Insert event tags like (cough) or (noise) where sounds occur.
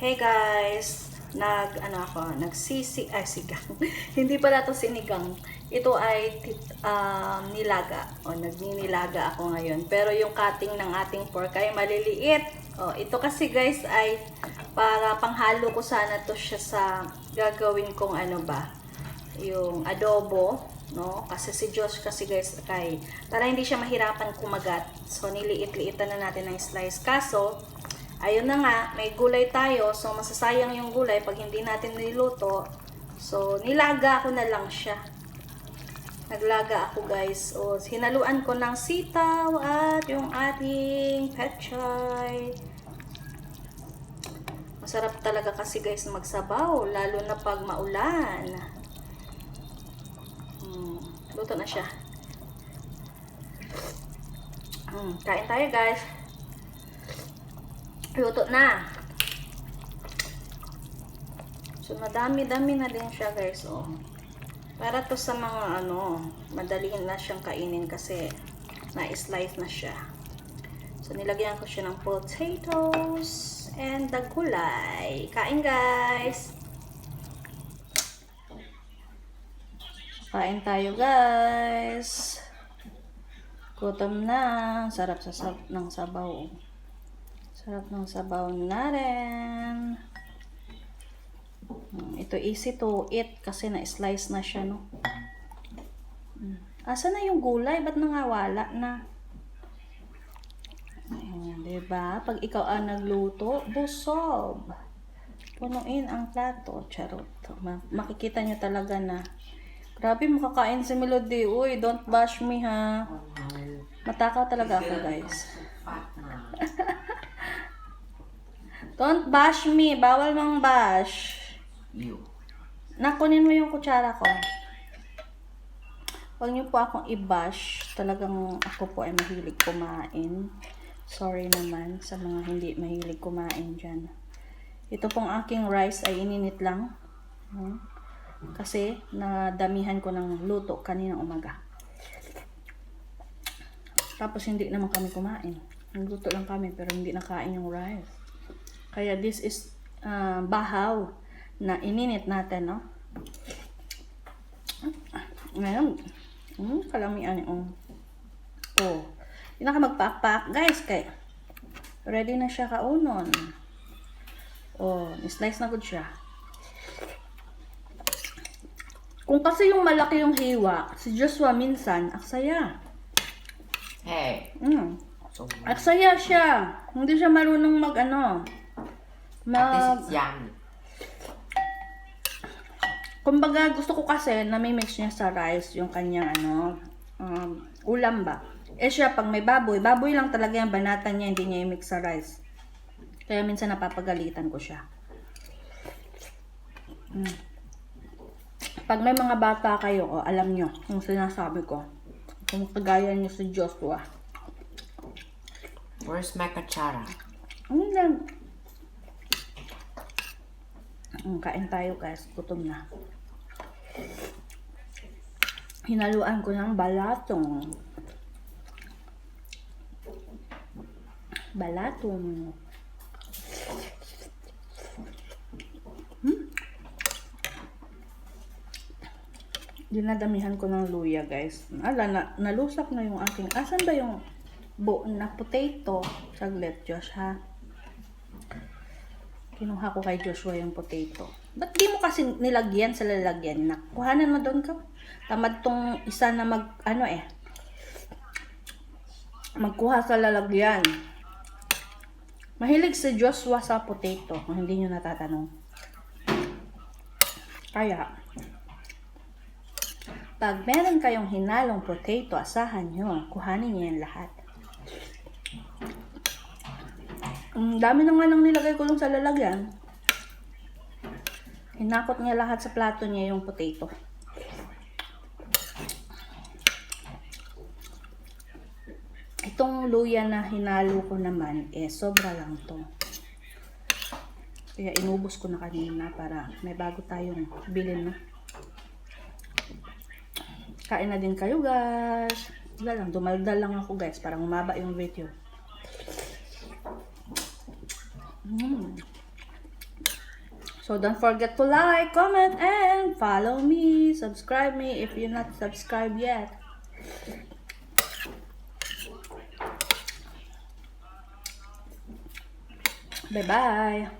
Hey guys, nag ano ako, nagsisi ay sigang. (laughs) Hindi pala to sinigang. Ito ay um, nilaga o nagninilaga ako ngayon. Pero yung cutting ng ating pork ay maliliit. O, ito kasi guys ay para panghalo ko sana to siya sa gagawin kong ano ba, yung adobo, no? Kasi si Josh kasi guys kay para hindi siya mahirapan kumagat. So niliit-liitan na natin ng slice. Kaso ayun na nga, may gulay tayo. So masasayang yung gulay pag hindi natin niluto. So nilaga ko na lang siya. Naglaga ako guys. O hinaluan ko ng sitaw at yung ating pechay. Masarap talaga kasi guys magsabaw, lalo na pag maulan. Hmm, luto na siya. Hmm, kain tayo guys. Luto na. So, madami-dami na din siya guys. Oh. Para to sa mga ano, madali na siyang kainin kasi na-slice na siya. So, nilagyan ko siya ng potatoes and the gulay. Kain guys! Kain tayo guys! Gutom na. Sarap sa sab ng sabaw. Sarap ng sabaw natin. Hmm, Ito easy to eat kasi na-slice na siya, no? Hmm. Asa na yung gulay? Ba't nangawala na? Ayan, diba? Pag ikaw ang nagluto, busob. Punuin ang plato. Charot. Ma- makikita nyo talaga na Grabe, makakain si Melody. Uy, don't bash me, ha? Matakaw talaga ako, guys. Don't bash me. Bawal mang bash. You. Nakunin mo yung kutsara ko. Huwag niyo po akong i-bash. Talagang ako po ay mahilig kumain. Sorry naman sa mga hindi mahilig kumain dyan. Ito pong aking rice ay ininit lang. Hmm. Kasi nadamihan ko ng luto kaninang umaga. Tapos hindi naman kami kumain. Nagluto lang kami pero hindi nakain yung rice. Kaya this is ah, bahaw na ininit natin, no? Ngayon, hmm, kalamian yung oh. Hindi na ka magpakpak, guys, kay ready na siya kaunon. Oh, slice na good siya. Kung kasi yung malaki yung hiwa, si Joshua minsan, aksaya. Hey. Mm. So, Aksaya siya. Hindi siya marunong mag ano. At least it's yummy. kumbaga gusto ko kasi na may mix niya sa rice yung kanyang ano, um, ulam ba. Eh siya pag may baboy, baboy lang talaga yung banatan niya, hindi niya i-mix sa rice. Kaya minsan napapagalitan ko siya. Mm. Pag may mga bata kayo, oh, alam nyo yung sinasabi ko. Kung kagaya niyo si Joshua. Where's my kutsara? Ano lang? Mm, kain tayo guys. Gutom na. Hinaluan ko ng balatong. Balatong. Hmm? Dinadamihan ko ng luya guys. Ala, na, nalusak na yung aking... Asan ba yung buo na potato? Saglit, Josh, ha? Kinuha ko kay Joshua yung potato. Ba't di mo kasi nilagyan sa lalagyan na? Kuhanan mo doon ka. Tamad tong isa na mag, ano eh, magkuha sa lalagyan. Mahilig si Joshua sa potato, kung hindi nyo natatanong. Kaya, pag meron kayong hinalong potato, asahan nyo, kuhanin nyo yan lahat. Ang dami na nga nang nilagay ko sa lalagyan. Hinakot niya lahat sa plato niya yung potato. Itong luya na hinalo ko naman, eh, sobra lang to. Kaya inubos ko na kanina para may bago tayong bilhin, no? Kain na din kayo, guys. Wala lang, dumaldal lang ako, guys, para umaba yung video. Mm. So don't forget to like, comment, and follow me. Subscribe me if you're not subscribed yet. Bye-bye.